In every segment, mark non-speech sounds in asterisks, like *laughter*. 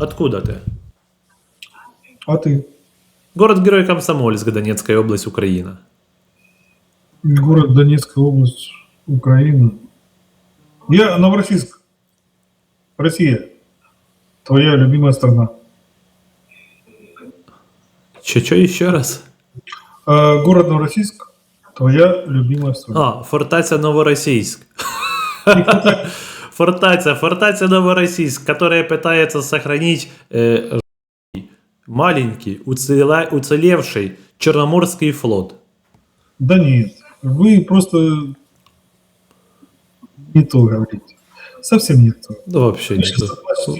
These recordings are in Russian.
Откуда ты? А ты? Город-герой Комсомольск, Донецкая область, Украина. Город Донецкая область, Украина. Я Новороссийск. Россия. Твоя любимая страна. Че-че еще раз? А, город Новороссийск. Твоя любимая страна. А, Фортаця Новороссийск. *laughs* Фортаця, Фортаця Новороссийск, которая пытается сохранить э, маленький, уцеле- уцелевший Черноморский флот. Да нет. Вы просто не то говорите. Совсем не то. Ну, вообще не Сейчас то.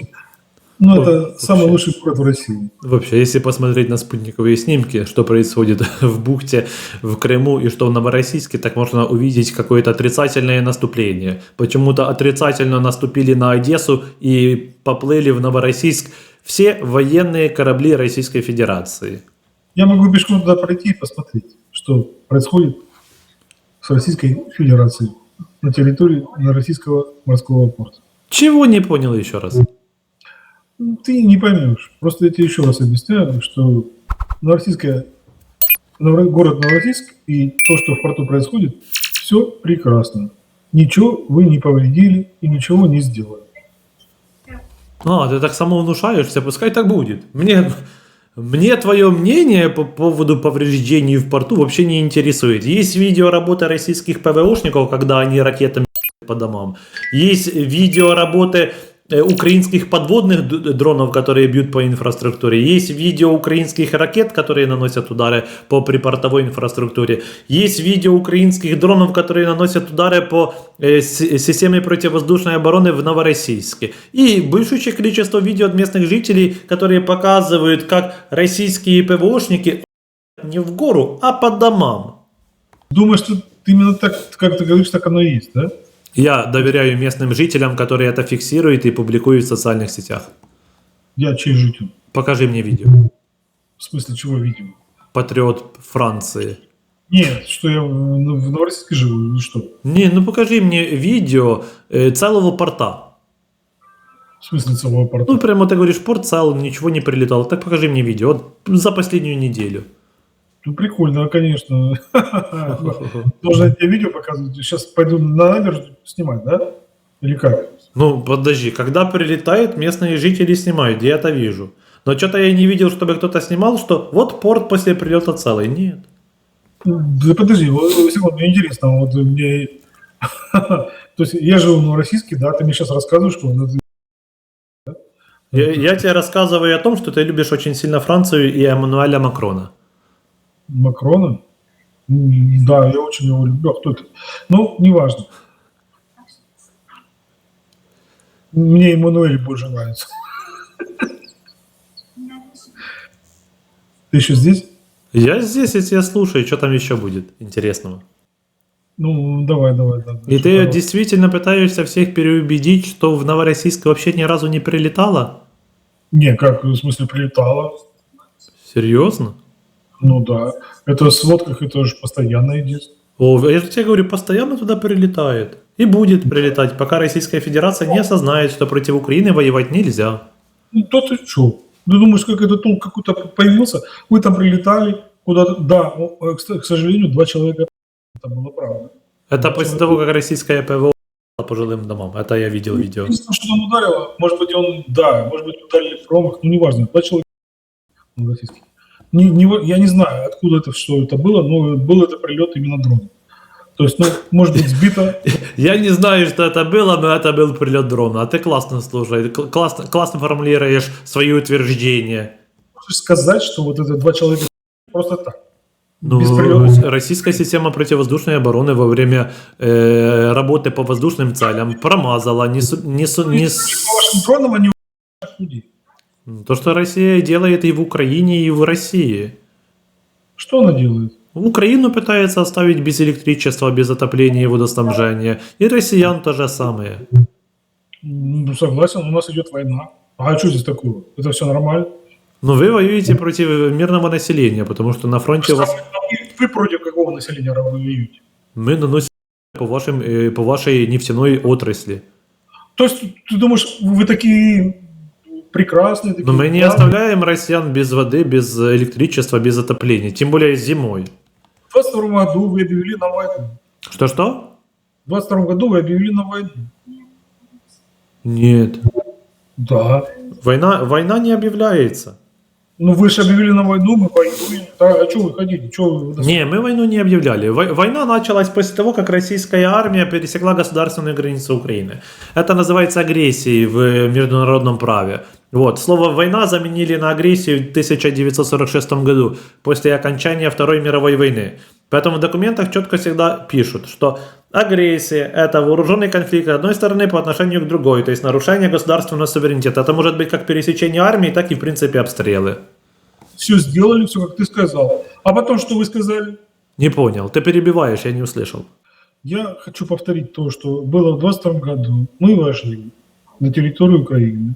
Ну, Ну, это вообще. самый лучший город в России. Вообще, если посмотреть на спутниковые снимки, что происходит *laughs* в бухте, в Крыму и что в Новороссийске, так можно увидеть какое-то отрицательное наступление. Почему-то отрицательно наступили на Одессу и поплыли в Новороссийск все военные корабли Российской Федерации. Я могу пешком туда пройти и посмотреть, что происходит с Российской Федерацией на территории на российского морского порта. Чего не понял еще раз? Ты не поймешь. Просто я тебе еще раз объясняю, что Новороссийская, Ново- город Новороссийск и то, что в порту происходит, все прекрасно. Ничего вы не повредили и ничего не сделали. А, ты так самовнушаешься, пускай так будет. Мне, мне твое мнение по поводу повреждений в порту вообще не интересует. Есть видео работы российских ПВОшников, когда они ракетами по домам. Есть видео работы украинских подводных д- дронов, которые бьют по инфраструктуре. Есть видео украинских ракет, которые наносят удары по припортовой инфраструктуре. Есть видео украинских дронов, которые наносят удары по э, системе противовоздушной обороны в Новороссийске. И большое количество видео от местных жителей, которые показывают, как российские ПВОшники не в гору, а по домам. Думаешь, что именно так, как ты говоришь, так оно и есть, да? Я доверяю местным жителям, которые это фиксируют и публикуют в социальных сетях. Я чей житель? Покажи мне видео. В смысле, чего видел? Патриот Франции. Нет, что я в в Новороссийске живу, или что? Не, ну покажи мне видео э, целого порта. В смысле целого порта? Ну, прямо ты говоришь, порт цел, ничего не прилетало. Так покажи мне видео вот за последнюю неделю. Ну, прикольно, конечно. *laughs* Должен тебе видео показывать. Сейчас пойду на набережную снимать, да? Или как? Ну, подожди, когда прилетает, местные жители снимают, я это вижу. Но что-то я не видел, чтобы кто-то снимал, что вот порт после прилета целый. Нет. Да подожди, вот, секунду, мне интересно, вот мне... *laughs* То есть я живу в Новороссийске, да, ты мне сейчас рассказываешь, что... ну, Я, я тебе рассказываю о том, что ты любишь очень сильно Францию и Эммануэля Макрона. Макрона? Да, я очень его люблю. А кто это? Ну, неважно. Мне Эммануэль больше нравится. Ты еще здесь? Я здесь, я слушаю, что там еще будет интересного. Ну, давай, давай. давай. И ты там? действительно пытаешься всех переубедить, что в Новороссийск вообще ни разу не прилетало? Не, как, в смысле, прилетала. Серьезно? Ну да. Это в сводках, это же постоянно идет. О, я же тебе говорю, постоянно туда прилетает. И будет прилетать, пока Российская Федерация не осознает, что против Украины воевать нельзя. Ну, то ты что? Ты думаешь, как этот толк какой-то появился? Вы там прилетали куда-то? Да, э, к сожалению, два человека это было правда. Это после того, как российская ПВО по жилым домам. Это я видел видео. Единственное, что он ударило, может быть, он, да, может быть, ударили промах, ну, неважно, два человека ну, российских. Не, не, я не знаю, откуда это, что это было, но был это прилет именно дрона. То есть, ну, может быть, сбито, *laughs* Я не знаю, что это было, но это был прилет дрона. А ты классно слушай, кл- классно, классно формулируешь свои утверждения. можешь сказать, что вот это два человека просто так. Ну, российская система противовоздушной обороны во время э, работы по воздушным целям промазала. Не, не, не с- По вашим дронам они убивают людей. То, что Россия делает и в Украине, и в России. Что она делает? Украину пытается оставить без электричества, без отопления и водоснабжения. И россиян то же самое. Ну, согласен, у нас идет война. А что здесь такого? Это все нормально. Но вы воюете против мирного населения, потому что на фронте у вас... Вы против какого населения воюете? мы наносим по, вашим, э, по вашей нефтяной отрасли. То есть ты думаешь, вы такие прекрасные такие. Но мы не оставляем россиян без воды, без электричества, без отопления. Тем более зимой. В 22 году вы объявили нам войну. Что-что? В 22 году вы объявили нам войну. Нет. Да. Война, война не объявляется. Ну вы же объявили нам войну, мы воюем. Да, а что вы хотите? Чё вы... Не, мы войну не объявляли. Вой- Война началась после того, как российская армия пересекла государственную границу Украины. Это называется агрессией в международном праве. Вот. Слово «война» заменили на агрессию в 1946 году, после окончания Второй мировой войны. Поэтому в документах четко всегда пишут, что агрессия – это вооруженный конфликт одной стороны по отношению к другой, то есть нарушение государственного суверенитета. Это может быть как пересечение армии, так и, в принципе, обстрелы. Все сделали, все как ты сказал. А потом что вы сказали? Не понял. Ты перебиваешь, я не услышал. Я хочу повторить то, что было в 22 году. Мы вошли на территорию Украины.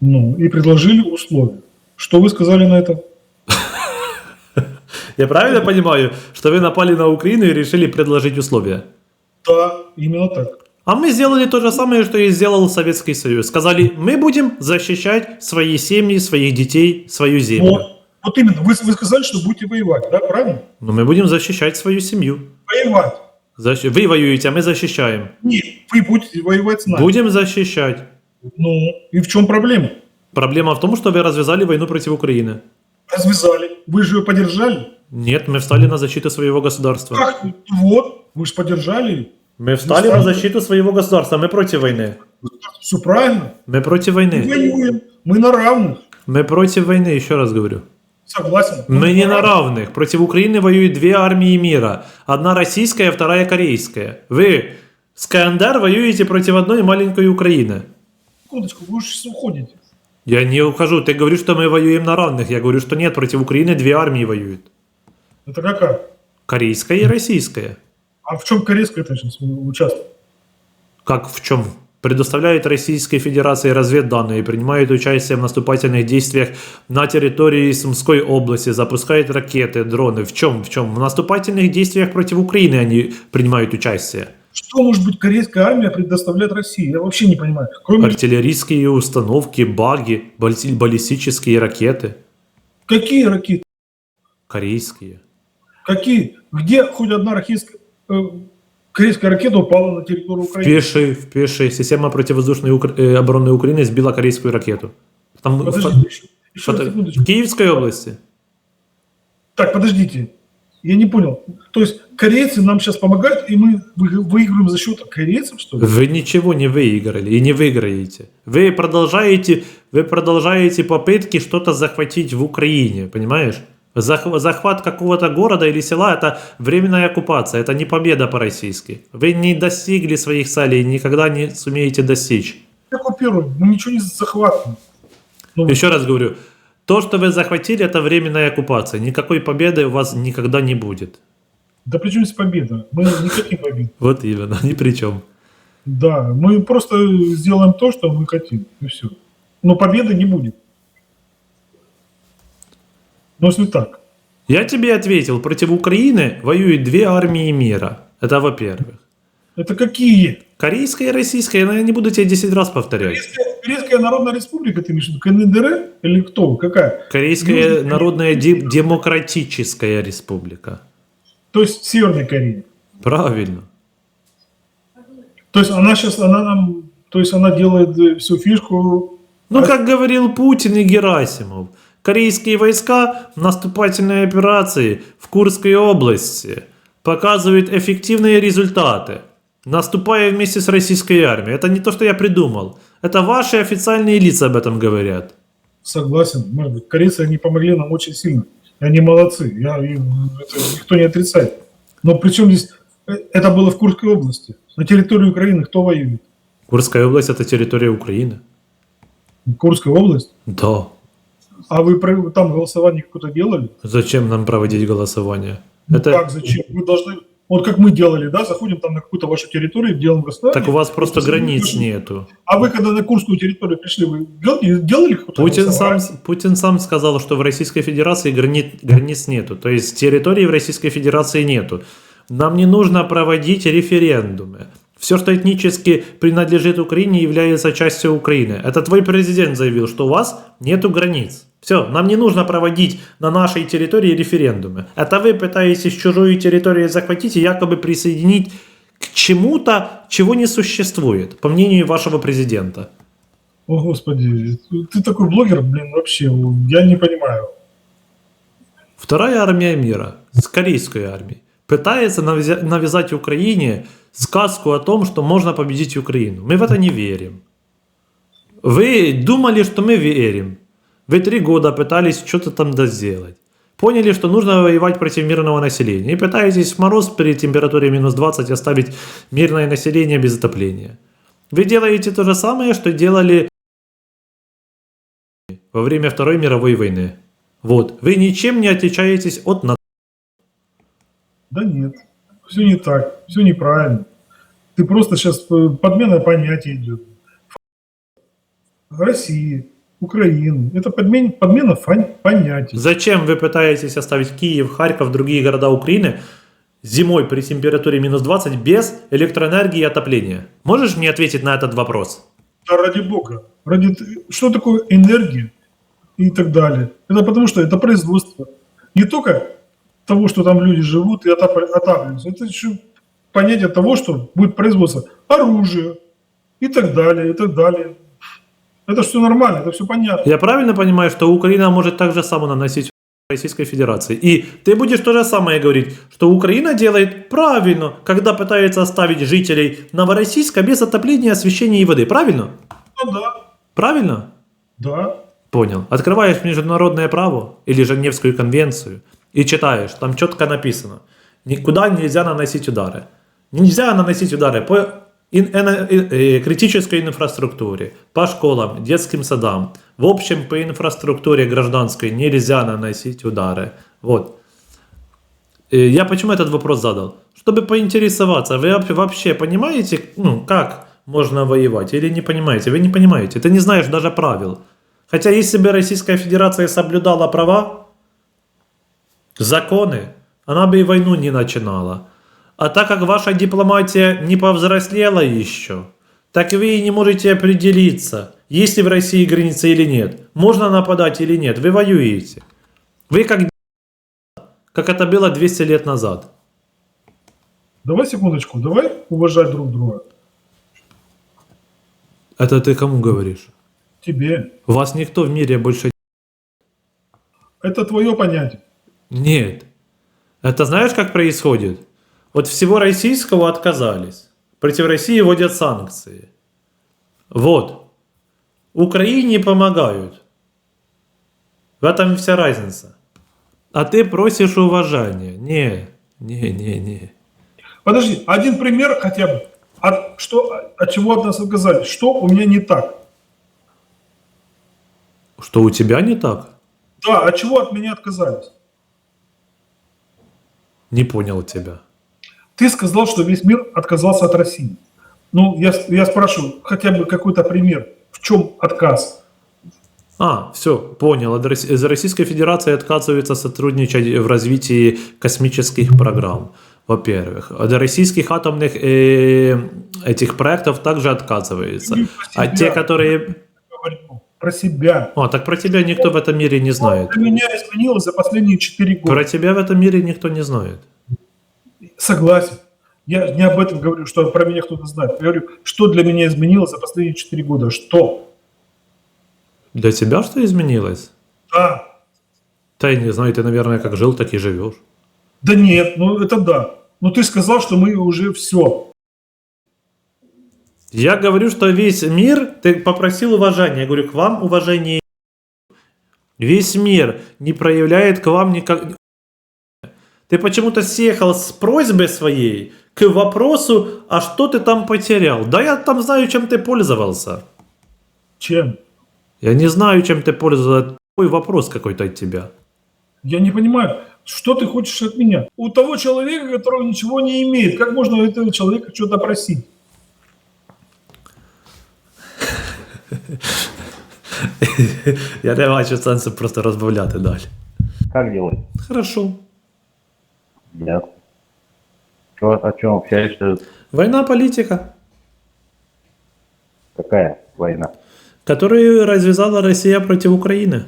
Ну, и предложили условия. Что вы сказали на это? *laughs* Я правильно понимаю, что вы напали на Украину и решили предложить условия? Да, именно так. А мы сделали то же самое, что и сделал Советский Союз. Сказали, мы будем защищать свои семьи, своих детей, свою землю. Вот, вот именно, вы, вы сказали, что будете воевать, да, правильно? Но мы будем защищать свою семью. Воевать. Защ- Вы воюете, а мы защищаем. Нет, вы будете воевать с нами. Будем защищать. Ну, и в чем проблема? Проблема в том, что вы развязали войну против Украины. Развязали. Вы же ее поддержали. Нет, мы встали на защиту своего государства. Как? Вот, вы же поддержали. Мы встали на защиту своего государства. Мы против войны. Все правильно. Мы против Мы войны. воюем. Мы на равных. Мы против войны, еще раз говорю. Согласен. Мы не на равных. Против Украины воюют две армии мира. Одна российская, вторая корейская. Вы с КНДР воюете против одной маленькой Украины. Секундочку, вы уже сейчас уходите. Я не ухожу. Ты говоришь, что мы воюем на равных. Я говорю, что нет, против Украины две армии воюют. Это какая? Корейская и российская. А в чем корейская это сейчас участвует? Как в чем? Предоставляет Российской Федерации разведданные, принимает участие в наступательных действиях на территории Сумской области, запускает ракеты, дроны. В чем? В чем? В наступательных действиях против Украины они принимают участие. Что может быть корейская армия предоставляет России? Я вообще не понимаю. Кроме Артиллерийские установки, баги, балли- баллистические ракеты. какие ракеты? Корейские. Какие? Где хоть одна российская, корейская ракета упала на территорию Украины? Пеши, пеши. Система противовоздушной Укра- э, обороны Украины сбила корейскую ракету. Там Подожди, фо- еще, еще в Киевской области. Так, подождите. Я не понял. То есть корейцы нам сейчас помогают, и мы вы- выигрываем за счет корейцев, что ли? Вы ничего не выиграли и не выиграете. Вы продолжаете, вы продолжаете попытки что-то захватить в Украине, понимаешь? Зах- захват какого-то города или села – это временная оккупация, это не победа по-российски. Вы не достигли своих целей никогда не сумеете достичь. Оккупируем, мы ничего не захватываем. Ну, Еще раз говорю, то, что вы захватили, это временная оккупация. Никакой победы у вас никогда не будет. Да при чем здесь победа? Мы не хотим победы. Вот именно, ни при чем. Да, мы просто сделаем то, что мы хотим, и все. Но победы не будет. Но если так, Я тебе ответил, против Украины воюют две армии мира. Это во-первых. это какие? Корейская и российская, я не буду тебе 10 раз повторять. Корейская, Корейская Народная Республика, ты имеешь в виду, КНДР или кто? Какая? Корейская Южная Народная Де- Демократическая Республика. То есть Северная Корея. Правильно. То есть она сейчас, она нам, то есть она делает э, всю фишку. Ну, как говорил Путин и Герасимов, корейские войска в наступательной операции в Курской области показывают эффективные результаты, наступая вместе с российской армией. Это не то, что я придумал. Это ваши официальные лица об этом говорят. Согласен, может корейцы, они помогли нам очень сильно. И Они молодцы, я, это никто не отрицает. Но причем здесь, э, это было в Курской области. На территории Украины кто воюет? Курская область – это территория Украины. Курская область. Да. А вы там голосование какое-то делали? Зачем нам проводить голосование? Ну Это... как, зачем? Вы должны... Вот как мы делали, да, заходим там на какую-то вашу территорию, делаем голосование. Так у вас просто границ не нету. А вы когда на Курскую территорию пришли, вы делали, делали какое-то Путин сам, Путин сам сказал, что в Российской Федерации границ, границ нету. То есть территории в Российской Федерации нету. Нам не нужно проводить референдумы. Все, что этнически принадлежит Украине, является частью Украины. Это твой президент заявил, что у вас нету границ. Все, нам не нужно проводить на нашей территории референдумы. Это вы пытаетесь чужую территорию захватить и якобы присоединить к чему-то, чего не существует, по мнению вашего президента. О, господи, ты такой блогер, блин, вообще, я не понимаю. Вторая армия мира с корейской армией пытается навяза- навязать Украине сказку о том, что можно победить Украину. Мы в это не верим. Вы думали, что мы верим. Вы три года пытались что-то там сделать. Поняли, что нужно воевать против мирного населения. И пытаетесь в мороз при температуре минус 20 оставить мирное население без отопления. Вы делаете то же самое, что делали во время Второй мировой войны. Вот. Вы ничем не отличаетесь от НАТО. Да нет, все не так, все неправильно. Ты просто сейчас подмена понятия идет. России, Украины. Это подмен, подмена понятий. Зачем вы пытаетесь оставить Киев, Харьков, другие города Украины зимой при температуре минус 20 без электроэнергии и отопления? Можешь мне ответить на этот вопрос? Да ради бога. Ради... Что такое энергия и так далее? Это потому что это производство. Не только того, что там люди живут и отап- отапливаются. Это еще понятие того, что будет производство оружия и так далее, и так далее. Это все нормально, это все понятно. Я правильно понимаю, что Украина может так же само наносить Российской Федерации? И ты будешь то же самое говорить, что Украина делает правильно, когда пытается оставить жителей Новороссийска без отопления, освещения и воды. Правильно? Ну да, Правильно? да. Понял. Открываешь международное право или Женевскую конвенцию и читаешь, там четко написано, никуда нельзя наносить удары. Нельзя наносить удары по критической инфраструктуре, по школам, детским садам. В общем, по инфраструктуре гражданской нельзя наносить удары. Вот. Э, Я почему этот вопрос задал? Чтобы поинтересоваться, вы вообще понимаете, ну, как можно воевать или не понимаете? Вы не понимаете, ты не знаешь даже правил. Хотя если бы Российская Федерация соблюдала права, законы, она бы и войну не начинала. А так как ваша дипломатия не повзрослела еще, так вы и не можете определиться, есть ли в России граница или нет, можно нападать или нет, вы воюете. Вы как *laughs* как это было 200 лет назад. Давай секундочку, давай уважать друг друга. Это ты кому говоришь? Тебе. Вас никто в мире больше... Это твое понятие. Нет. Это знаешь, как происходит? Вот всего российского отказались. Против России вводят санкции. Вот. Украине помогают. В этом вся разница. А ты просишь уважения. Не, не, не, не. Подожди, один пример хотя бы. От, что, от чего от нас отказались? Что у меня не так? Что у тебя не так? Да, от чего от меня отказались? Не понял тебя. Ты сказал, что весь мир отказался от России. Ну, я, я спрашиваю, хотя бы какой-то пример. В чем отказ? А, все, понял. Из Российской Федерации отказывается сотрудничать в развитии космических программ, во-первых. От российских атомных э, этих проектов также отказывается. А те, которые... Про себя. О, так про тебя никто в этом мире не знает. Для меня изменилось за последние 4 года. Про тебя в этом мире никто не знает. Согласен. Я не об этом говорю, что про меня кто-то знает. Я говорю, что для меня изменилось за последние 4 года. Что? Для тебя что изменилось? Да. Да я не знаю, ты, наверное, как жил, так и живешь. Да нет, ну это да. Но ты сказал, что мы уже все. Я говорю, что весь мир, ты попросил уважения, я говорю, к вам уважение. Весь мир не проявляет к вам никак... Ты почему-то съехал с просьбой своей к вопросу, а что ты там потерял? Да я там знаю, чем ты пользовался. Чем? Я не знаю, чем ты пользовался. Такой вопрос какой-то от тебя. Я не понимаю, что ты хочешь от меня? У того человека, которого ничего не имеет, как можно у этого человека что-то просить? *laughs* Я не бачу сенсу просто розбавляти далі. Как делать? Хорошо. Я. Чё, о чем общаешься? Война политика, Какая война? которую развязала Россия против Украины.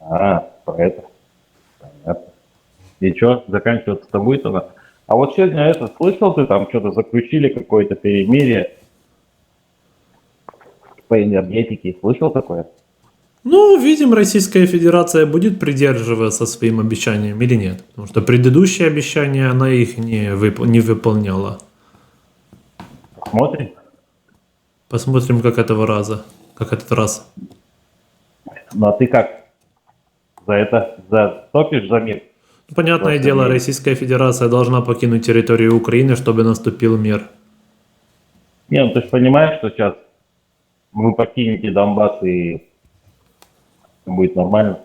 А, про это. Понятно. И что, заканчиваться-то будет она? А вот сегодня это, слышал ты, там что-то заключили, какое-то перемирие по энергетике. Слышал такое? Ну, видим, Российская Федерация будет придерживаться своим обещаниям или нет. Потому что предыдущие обещания она их не, вып- не выполняла. Смотрим. Посмотрим, как этого раза. Как этот раз. Ну а ты как? За это затопишь за мир? Ну, понятное Просто дело, не- Российская Федерация должна покинуть территорию Украины, чтобы наступил мир. Не, ну ты же понимаешь, что сейчас вы покинете Донбасс и будет нормально.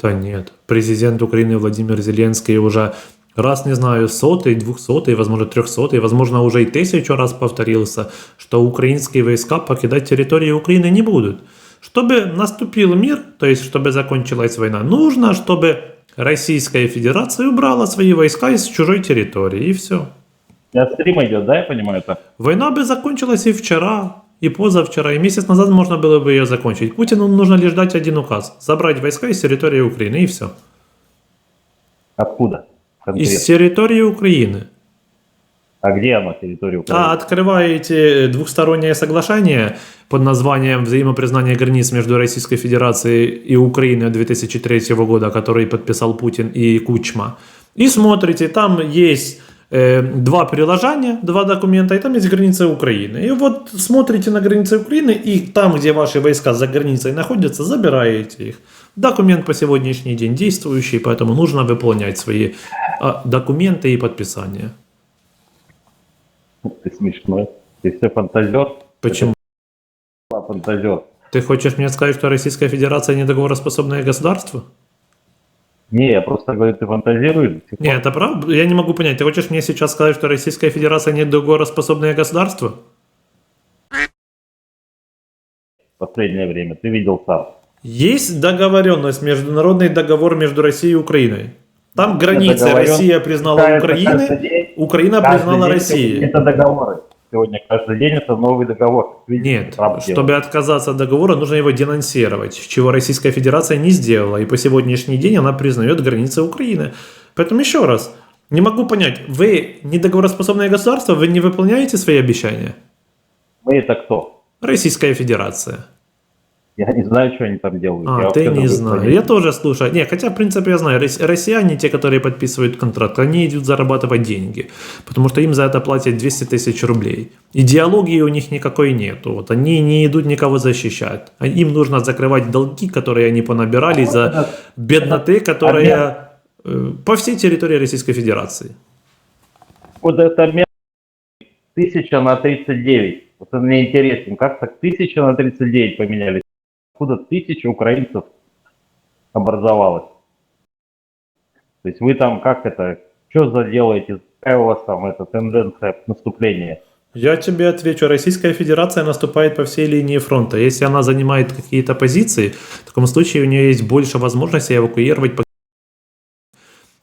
Да нет. Президент Украины Владимир Зеленский уже раз, не знаю, сотый, двухсотый, возможно, трехсотый, возможно, уже и тысячу раз повторился, что украинские войска покидать территорию Украины не будут. Чтобы наступил мир, то есть чтобы закончилась война, нужно, чтобы Российская Федерация убрала свои войска из чужой территории, и все. Тебя стрим идет, да, я понимаю это? Война бы закончилась и вчера, и позавчера, и месяц назад можно было бы ее закончить. Путину нужно лишь дать один указ. Забрать войска из территории Украины, и все. Откуда? Конкретно? Из территории Украины. А где оно, территория Украины? А открываете двухстороннее соглашение под названием «Взаимопризнание границ между Российской Федерацией и Украиной 2003 года», который подписал Путин и Кучма, и смотрите, там есть два приложения, два документа, и там есть граница Украины. И вот смотрите на границы Украины, и там, где ваши войска за границей находятся, забираете их. Документ по сегодняшний день действующий, поэтому нужно выполнять свои а, документы и подписания. Ты смешной. Ты все фантазер. Почему? Фантазер. Ты хочешь мне сказать, что Российская Федерация недоговороспособное государство? Не, я просто говорю, ты фантазируешь. Нет, это правда? Я не могу понять. Ты хочешь мне сейчас сказать, что Российская Федерация недоговороспособное государство? В последнее время. Ты видел сам. Есть договоренность, международный договор между Россией и Украиной. Там границы договорен- Россия признала день- Украина признала Россию. Это договоры. Сегодня каждый день это новый договор. Видите, Нет, Трамп чтобы делает. отказаться от договора, нужно его денонсировать, чего Российская Федерация не сделала. И по сегодняшний день она признает границы Украины. Поэтому еще раз, не могу понять, вы недоговороспособное государство, вы не выполняете свои обещания? Мы это кто? Российская Федерация. Я не знаю, что они там делают. А, Я ты не знаю. Я тоже слушаю. Не, хотя, в принципе, я знаю, рос- россияне, те, которые подписывают контракт, они идут зарабатывать деньги, потому что им за это платят 200 тысяч рублей. Идеологии у них никакой нету. Вот они не идут никого защищать. А Им нужно закрывать долги, которые они понабирали за бедноты, которая э, по всей территории Российской Федерации. Вот это мер- тысяча на 39. Вот это мне интересно, как так тысяча на 39 поменялись? Откуда тысяча украинцев образовалось? То есть вы там как это, что за делаете? Какая у вас там эта тенденция наступления? Я тебе отвечу, Российская Федерация наступает по всей линии фронта. Если она занимает какие-то позиции, в таком случае у нее есть больше возможностей эвакуировать.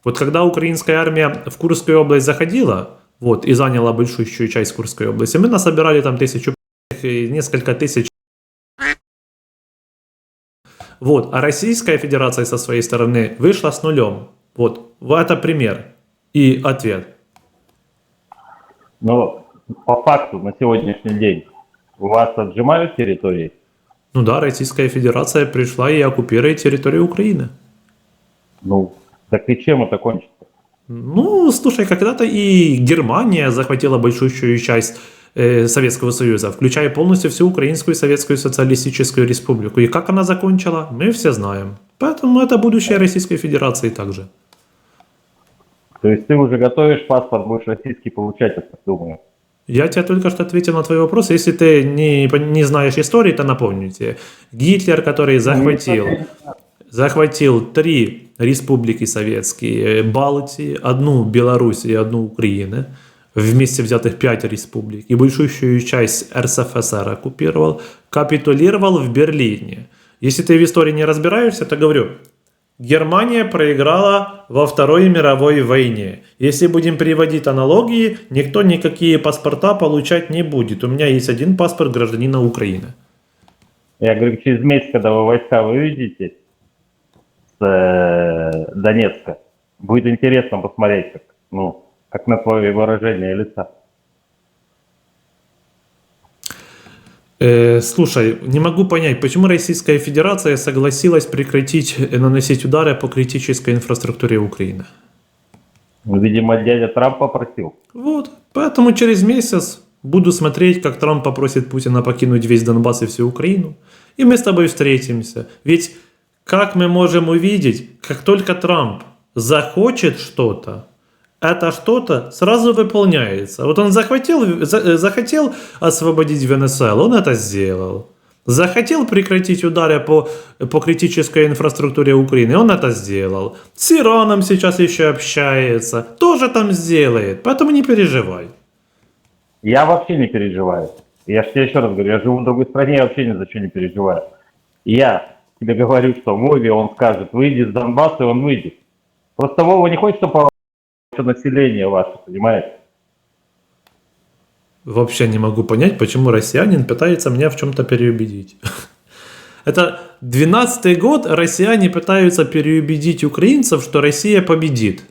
Вот когда украинская армия в Курскую область заходила, вот, и заняла большущую часть Курской области, мы насобирали там тысячу несколько тысяч. Вот, а Российская Федерация со своей стороны вышла с нулем. Вот, это пример и ответ. Но по факту на сегодняшний день у вас отжимают территории? Ну да, Российская Федерация пришла и оккупирует территорию Украины. Ну, так и чем это кончится? Ну, слушай, когда-то и Германия захватила большущую часть Советского Союза, включая полностью всю Украинскую Советскую Социалистическую Республику. И как она закончила, мы все знаем. Поэтому это будущее Российской Федерации также. То есть ты уже готовишь паспорт, будешь российский получать, я так думаю. Я тебе только что ответил на твой вопрос. Если ты не, не знаешь истории, то напомню тебе. Гитлер, который захватил, захватил три республики советские, э, Балтии, одну Беларусь и одну Украину, вместе взятых пять республик, и большущую часть РСФСР оккупировал, капитулировал в Берлине. Если ты в истории не разбираешься, то говорю, Германия проиграла во Второй мировой войне. Если будем приводить аналогии, никто никакие паспорта получать не будет. У меня есть один паспорт гражданина Украины. Я говорю, через месяц, когда вы войска выведете с э, Донецка, будет интересно посмотреть, как, ну, как на твое выражение лица. Э, слушай, не могу понять, почему Российская Федерация согласилась прекратить э, наносить удары по критической инфраструктуре Украины. Ну, Видимо, дядя Трамп попросил. Вот, поэтому через месяц буду смотреть, как Трамп попросит Путина покинуть весь Донбасс и всю Украину. И мы с тобой встретимся. Ведь как мы можем увидеть, как только Трамп захочет что-то, это что-то сразу выполняется. Вот он захватил, за- э, захотел освободить Венесуэлу, он это сделал. Захотел прекратить удары по, по критической инфраструктуре Украины, он это сделал. С Ираном сейчас еще общается, тоже там сделает, поэтому не переживай. Я вообще не переживаю. Я же тебе еще раз говорю, я живу в другой стране, я вообще ни за что не переживаю. Я тебе говорю, что Вове он скажет, выйди из Донбасса, и он выйдет. Просто Вова не хочет, чтобы население ваше, понимаете? Вообще не могу понять, почему россиянин пытается меня в чем-то переубедить. *laughs* Это 12 год россияне пытаются переубедить украинцев, что Россия победит.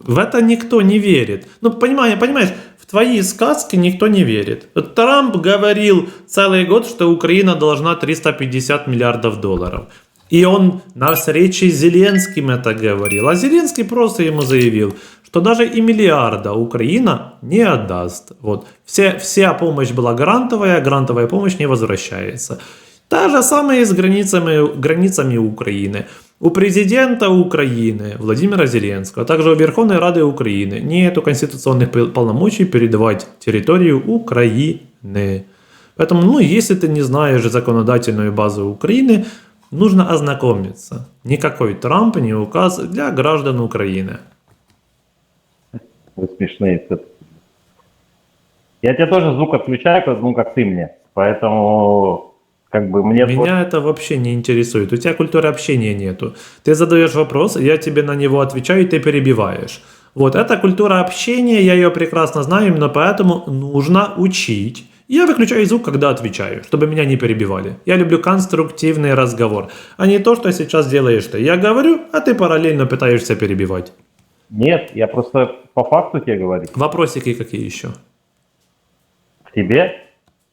В это никто не верит. Ну, понимаешь, понимаешь, в твои сказки никто не верит. Трамп говорил целый год, что Украина должна 350 миллиардов долларов. И он на встрече с Зеленским это говорил. А Зеленский просто ему заявил, что даже и миллиарда Украина не отдаст. Вот. Все, вся помощь была грантовая, грантовая помощь не возвращается. Та же самое и с границами, границами Украины. У президента Украины Владимира Зеленского, а также у Верховной Рады Украины нет конституционных пол- полномочий передавать территорию Украины. Поэтому, ну, если ты не знаешь законодательную базу Украины, нужно ознакомиться. Никакой Трамп не указ для граждан Украины. Вы смешные все-таки. Я тебе тоже звук отключаю, как- ну, как ты мне. Поэтому, как бы, мне... Меня это вообще не интересует. У тебя культуры общения нету. Ты задаешь вопрос, я тебе на него отвечаю, и ты перебиваешь. Вот, это культура общения, я ее прекрасно знаю, именно поэтому нужно учить. Я выключаю звук, когда отвечаю, чтобы меня не перебивали. Я люблю конструктивный разговор, а не то, что сейчас делаешь ты. Я говорю, а ты параллельно пытаешься перебивать. Нет, я просто по факту тебе говорю. Вопросики какие еще? К тебе.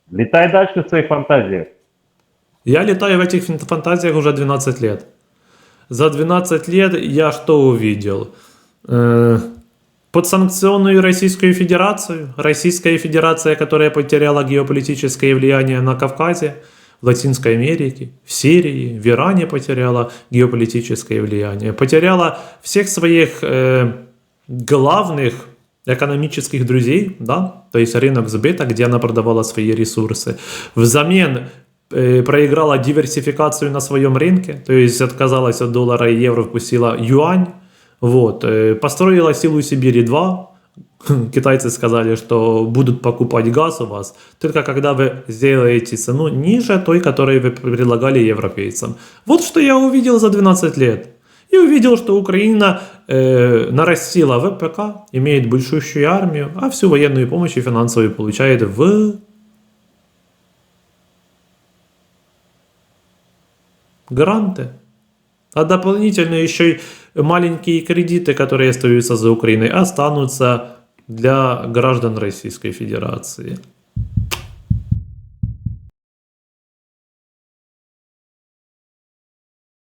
Летай дальше в своих фантазиях. Я летаю в этих фан- фантазиях уже 12 лет. За 12 лет я что увидел? Э, подсанкционную Российскую Федерацию, Российская Федерация, которая потеряла геополитическое влияние на Кавказе, в Латинской Америке, в Сирии, в Иране потеряла геополитическое влияние, потеряла всех своих э, главных экономических друзей, да, то есть рынок сбыта, где она продавала свои ресурсы. Взамен э, проиграла диверсификацию на своем рынке, то есть отказалась от доллара и евро, впустила юань, вот, э, построила силу Сибири 2, *laughs* китайцы сказали, что будут покупать газ у вас, только когда вы сделаете цену ниже той, которую вы предлагали европейцам. Вот что я увидел за 12 лет. И увидел, что Украина э, нарастила ВПК, имеет большущую армию, а всю военную помощь и финансовую получает в гранты. А дополнительно еще и маленькие кредиты, которые остаются за Украиной, останутся для граждан Российской Федерации.